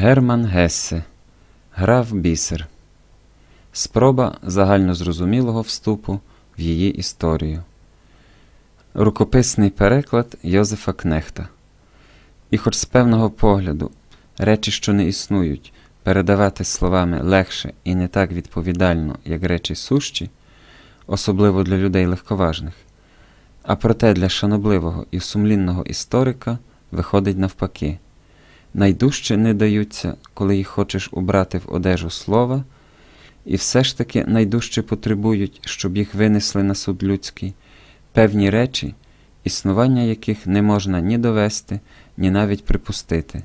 Герман Гессе Граф бісер. Спроба загальнозрозумілого вступу в її історію. Рукописний переклад Йозефа Кнехта. І, хоч з певного погляду, речі, що не існують, передавати словами легше і не так відповідально, як речі сущі, особливо для людей легковажних, а проте для шанобливого і сумлінного історика виходить навпаки. Найдужче не даються, коли їх хочеш убрати в одежу слова, і все ж таки найдужче потребують, щоб їх винесли на суд людський, певні речі, існування яких не можна ні довести, ні навіть припустити.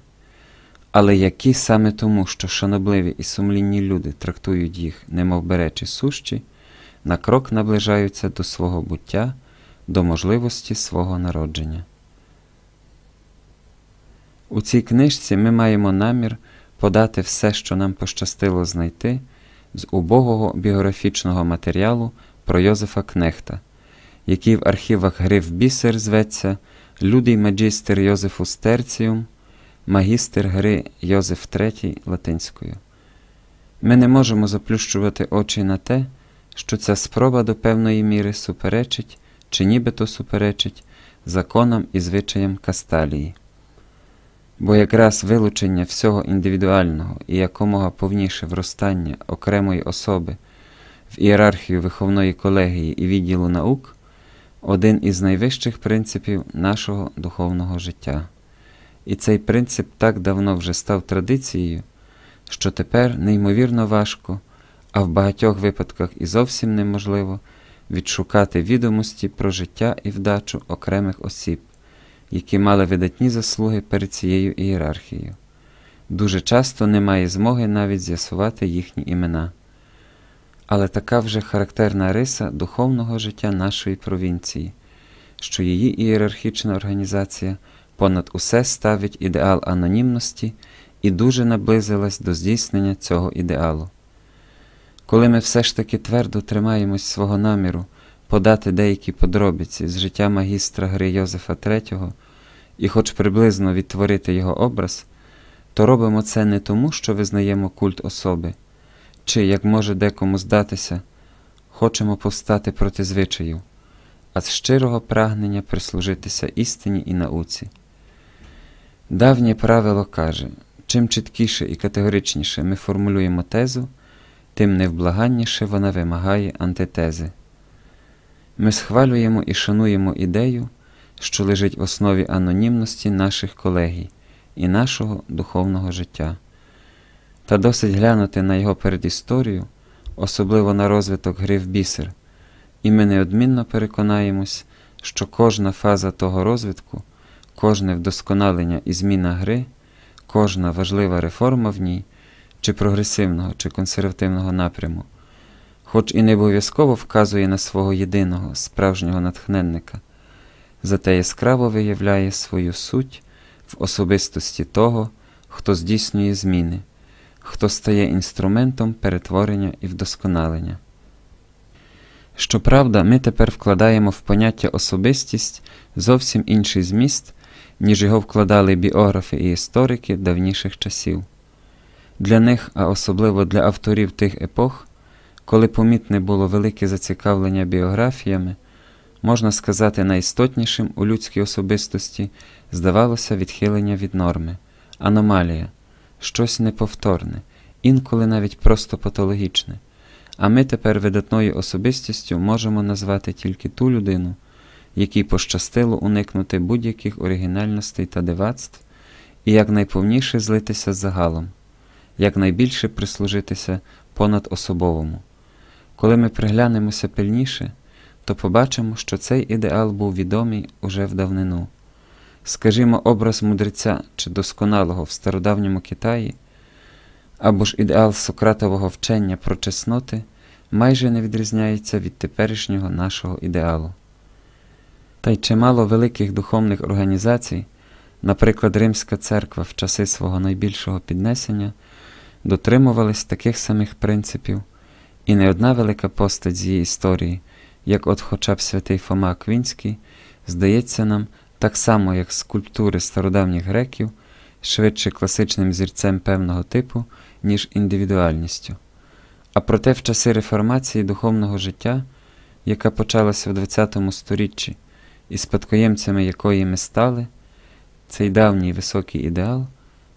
Але які саме тому, що шанобливі і сумлінні люди трактують їх, немов би сущі, на крок наближаються до свого буття, до можливості свого народження. У цій книжці ми маємо намір подати все, що нам пощастило знайти з убогого біографічного матеріалу про Йозефа Кнехта, який в архівах Гриф Бісер зветься Людий Маджістер Йозефус Терціум, магістр гри Йозеф III латинською. Ми не можемо заплющувати очі на те, що ця спроба до певної міри суперечить чи нібито суперечить законам і звичаям Касталії. Бо якраз вилучення всього індивідуального і якомога повніше вростання окремої особи в ієрархію виховної колегії і відділу наук один із найвищих принципів нашого духовного життя. І цей принцип так давно вже став традицією, що тепер неймовірно важко, а в багатьох випадках і зовсім неможливо відшукати відомості про життя і вдачу окремих осіб які мали видатні заслуги перед цією ієрархією. Дуже часто немає змоги навіть з'ясувати їхні імена. Але така вже характерна риса духовного життя нашої провінції, що її ієрархічна організація понад усе ставить ідеал анонімності і дуже наблизилась до здійснення цього ідеалу. Коли ми все ж таки твердо тримаємось свого наміру подати деякі подробиці з життя магістра гри Йозефа III і хоч приблизно відтворити його образ, то робимо це не тому, що визнаємо культ особи, чи, як може декому здатися, хочемо повстати проти звичаїв, а з щирого прагнення прислужитися істині і науці. Давнє правило каже, чим чіткіше і категоричніше ми формулюємо тезу, тим невблаганніше вона вимагає антитези. Ми схвалюємо і шануємо ідею що лежить в основі анонімності наших колегій і нашого духовного життя. Та досить глянути на його передісторію, особливо на розвиток гри в бісер, і ми неодмінно переконаємось, що кожна фаза того розвитку, кожне вдосконалення і зміна гри, кожна важлива реформа в ній, чи прогресивного, чи консервативного напряму, хоч і не обов'язково вказує на свого єдиного справжнього натхненника зате яскраво виявляє свою суть в особистості того, хто здійснює зміни, хто стає інструментом перетворення і вдосконалення. Щоправда, ми тепер вкладаємо в поняття особистість зовсім інший зміст, ніж його вкладали біографи і історики давніших часів. Для них, а особливо для авторів тих епох, коли помітне було велике зацікавлення біографіями, можна сказати, найістотнішим у людській особистості здавалося відхилення від норми, аномалія, щось неповторне, інколи навіть просто патологічне. А ми тепер видатною особистістю можемо назвати тільки ту людину, якій пощастило уникнути будь-яких оригінальностей та дивацтв, і якнайповніше злитися з загалом, якнайбільше прислужитися понад особовому. Коли ми приглянемося пильніше, то побачимо, що цей ідеал був відомий уже в давнину. Скажімо, образ мудреця чи досконалого в стародавньому Китаї, або ж ідеал Сократового вчення про чесноти майже не відрізняється від теперішнього нашого ідеалу. Та й чимало великих духовних організацій, наприклад, Римська церква в часи свого найбільшого піднесення, дотримувались таких самих принципів, і не одна велика постать з її історії як от хоча б святий Фома Аквінський, здається нам, так само, як скульптури стародавніх греків, швидше класичним зірцем певного типу, ніж індивідуальністю. А проте в часи реформації духовного життя, яка почалася в ХХ сторіччі, і спадкоємцями якої ми стали, цей давній високий ідеал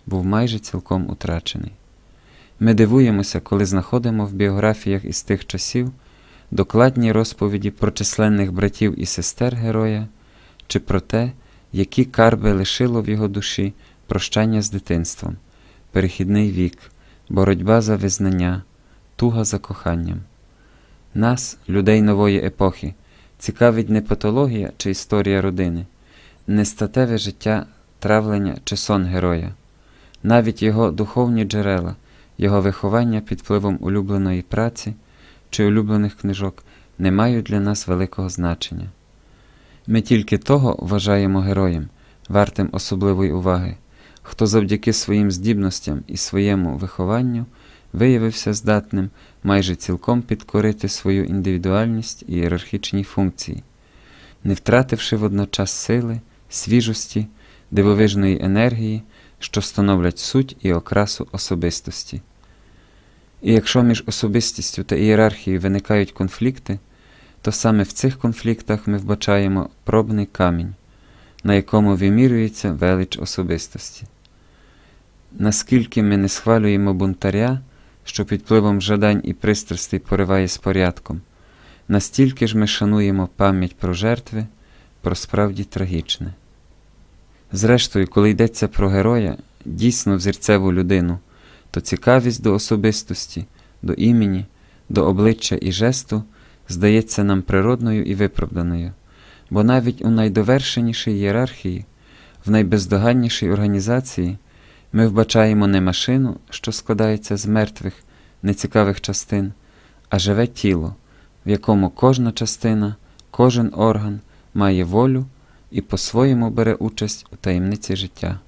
був майже цілком утрачений. Ми дивуємося, коли знаходимо в біографіях із тих часів докладні розповіді про численних братів і сестер героя, чи про те, які карби лишило в його душі прощання з дитинством, перехідний вік, боротьба за визнання, туга за коханням. Нас, людей нової епохи, цікавить не патологія чи історія родини, не статеве життя, травлення чи сон героя, навіть його духовні джерела, його виховання під впливом улюбленої праці чи улюблених книжок не мають для нас великого значення. Ми тільки того вважаємо героєм, вартим особливої уваги, хто завдяки своїм здібностям і своєму вихованню виявився здатним майже цілком підкорити свою індивідуальність і ієрархічні функції, не втративши водночас сили, свіжості, дивовижної енергії, що становлять суть і окрасу особистості. І якщо між особистістю та ієрархією виникають конфлікти, то саме в цих конфліктах ми вбачаємо пробний камінь, на якому вимірюється велич особистості. Наскільки ми не схвалюємо бунтаря, що під впливом жадань і пристрастей пориває з порядком, настільки ж ми шануємо пам'ять про жертви, про справді трагічне. Зрештою, коли йдеться про героя, дійсно взірцеву людину, то цікавість до особистості, до імені, до обличчя і жесту здається нам природною і виправданою, бо навіть у найдовершенішій ієрархії, в найбездоганнішій організації ми вбачаємо не машину, що складається з мертвих, нецікавих частин, а живе тіло, в якому кожна частина, кожен орган має волю і по-своєму бере участь у таємниці життя.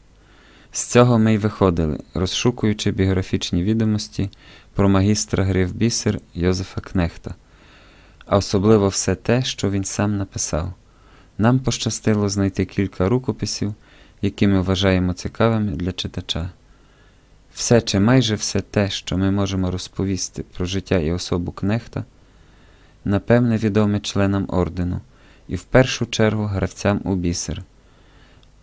З цього ми й виходили, розшукуючи біографічні відомості про магістра гри в бісер Йозефа Кнехта, а особливо все те, що він сам написав. Нам пощастило знайти кілька рукописів, які ми вважаємо цікавими для читача. Все чи майже все те, що ми можемо розповісти про життя і особу Кнехта, напевне, відоме членам ордену і в першу чергу гравцям у бісер.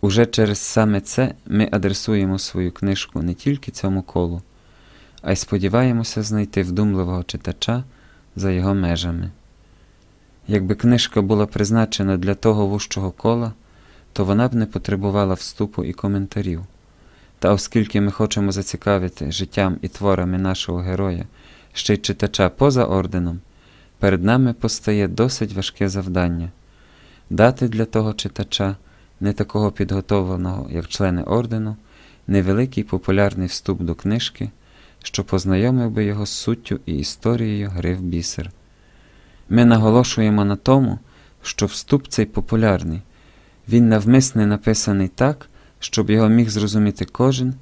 Уже через саме це ми адресуємо свою книжку не тільки цьому колу, а й сподіваємося знайти вдумливого читача за його межами. Якби книжка була призначена для того вужчого кола, то вона б не потребувала вступу і коментарів. Та оскільки ми хочемо зацікавити життям і творами нашого героя ще й читача поза орденом, перед нами постає досить важке завдання дати для того читача, не такого підготовленого, як члени ордену, невеликий популярний вступ до книжки, що познайомив би його з суттю і історією гри в бісер. Ми наголошуємо на тому, що вступ цей популярний, він навмисне написаний так, щоб його міг зрозуміти кожен,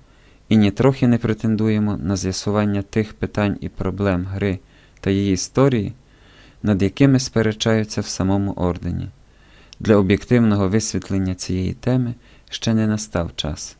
і нітрохи не претендуємо на з'ясування тих питань і проблем гри та її історії, над якими сперечаються в самому ордені. Для об'єктивного висвітлення цієї теми ще не настав час.